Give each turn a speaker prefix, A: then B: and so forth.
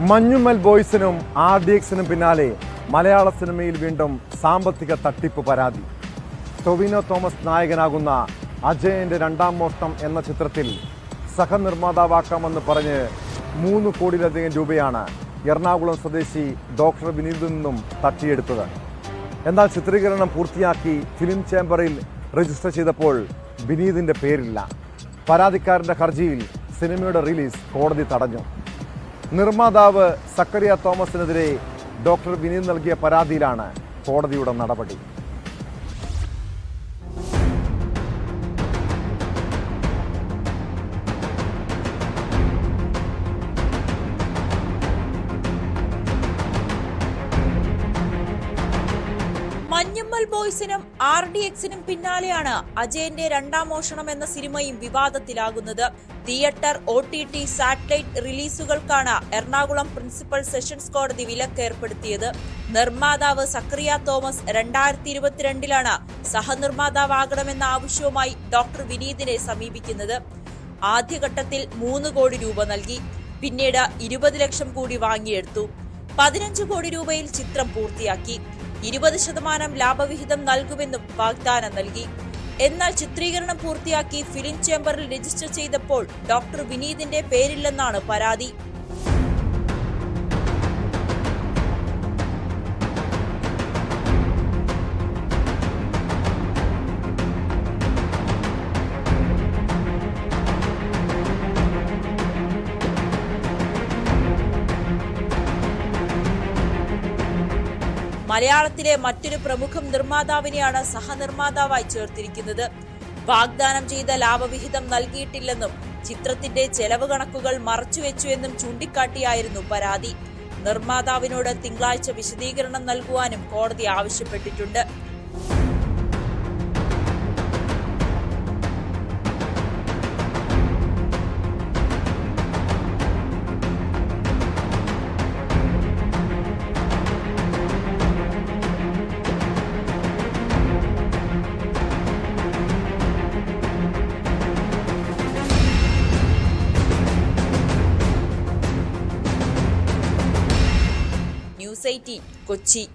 A: മഞ്ഞുമ്മൽ ബോയ്സിനും R D എക്സിനും പിന്നാലെ മലയാള സിനിമയിൽ വീണ്ടും സാമ്പത്തിക തട്ടിപ്പ് പരാതി. ടൊവിനോ തോമസ് നായകനാകുന്ന അജയന്റെ രണ്ടാം മോഷ്ടം എന്ന ചിത്രത്തിൽ സഹനിർമ്മാതാവാക്കാമെന്ന് പറഞ്ഞ് മൂന്ന് കോടിയിലധികം രൂപയാണ് എറണാകുളം സ്വദേശി ഡോക്ടർ വിനീതിൽ നിന്നും തട്ടിയെടുത്തത്. എന്നാൽ ചിത്രീകരണം പൂർത്തിയാക്കി ഫിലിം ചേംബറിൽ രജിസ്റ്റർ ചെയ്തപ്പോൾ വിനീതിന്റെ പേരില്ല. പരാതിക്കാരന്റെ ഹർജിയിൽ സിനിമയുടെ റിലീസ് കോടതി തടഞ്ഞു. നിർമ്മാതാവ് സക്കറിയ തോമസിനെതിരെ ഡോക്ടർ വിനീത് നൽകിയ പരാതിയിലാണ് കോടതിയുടെ നടപടി.
B: മഞ്ഞമ്മൽ ബോയ്സിനും ആർ ഡി എക്സിനും പിന്നാലെയാണ് അജയന്റെ രണ്ടാം മോഷണം എന്ന സിനിമയും വിവാദത്തിലാകുന്നത്. Theatre O T T satellite റിലീസുകൾക്കാണ് Ernakulam principal sessions കോടതി വിലക്ക് ഏർപ്പെടുത്തിയത്. നിർമ്മാതാവ് സക്രിയ തോമസ് രണ്ടായിരത്തി ഇരുപത്തിരണ്ടിലാണ് സഹനിർമ്മാതാവാകണമെന്ന ആവശ്യവുമായി ഡോക്ടർ വിനീതിനെ സമീപിക്കുന്നത്. ആദ്യഘട്ടത്തിൽ മൂന്ന് കോടി രൂപ നൽകി പിന്നീട് ഇരുപത് ലക്ഷം കൂടി വാങ്ങിയെടുത്തു. പതിനഞ്ച് കോടി രൂപയിൽ ചിത്രം പൂർത്തിയാക്കി. ഇരുപത് ശതമാനം ലാഭവിഹിതം നൽകുമെന്നും വാഗ്ദാനം നൽകി. എന്നാൽ ചിത്രീകരണം പൂർത്തിയാക്കി ഫിലിം ചേംബറിൽ രജിസ്റ്റർ ചെയ്തപ്പോൾ ഡോക്ടർ വിനീതിന്റെ പേരില്ലെന്നാണ് പരാതി. മലയാളത്തിലെ മറ്റൊരു പ്രമുഖ നിർമ്മാതാവിനെയാണ് സഹനിർമ്മാതാവായി ചേർത്തിരിക്കുന്നത്. വാഗ്ദാനം ചെയ്ത ലാഭവിഹിതം നൽകിയിട്ടില്ലെന്നും ചിത്രത്തിന്റെ ചെലവ് കണക്കുകൾ മറച്ചുവെച്ചുവെന്നും ചൂണ്ടിക്കാട്ടിയായിരുന്നു പരാതി. നിർമ്മാതാവിനോട് തിങ്കളാഴ്ച വിശദീകരണം നൽകുവാനും കോടതി ആവശ്യപ്പെട്ടിട്ടുണ്ട്. cd 国际